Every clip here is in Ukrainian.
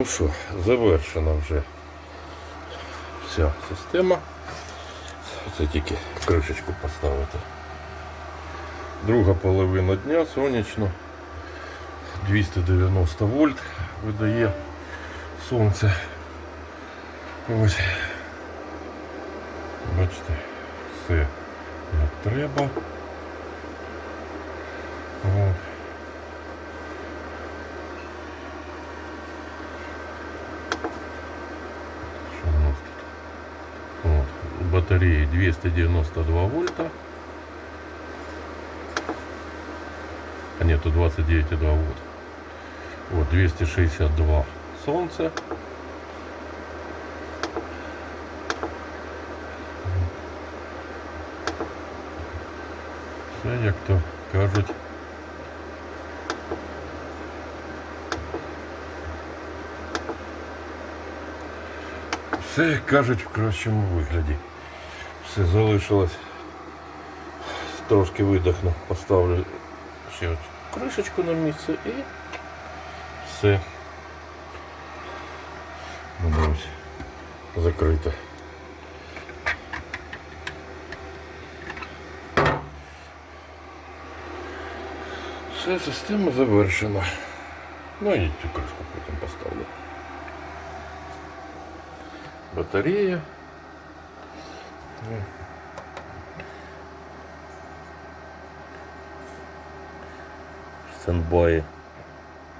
Ну що, завершена вже вся система. Це тільки кришечку поставити. Друга половина дня сонячно. 290 вольт видає сонце. Ось. Бачите, все як треба. От. Батареї 292 вольта. А нет, тут 29,2 вольт. Вот 262 солнце. Все, як то кажуть. Все, як кажуть, в кращому вигляді. Все залишилось. Трошки видихну, поставлю ще кришечку на місце і все. Воно ось закрите. Все, система завершена. Ну і цю кришку потім поставлю. Батарея. Стендбай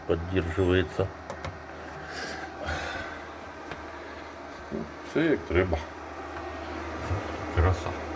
поддерживается. Все як треба. Краса.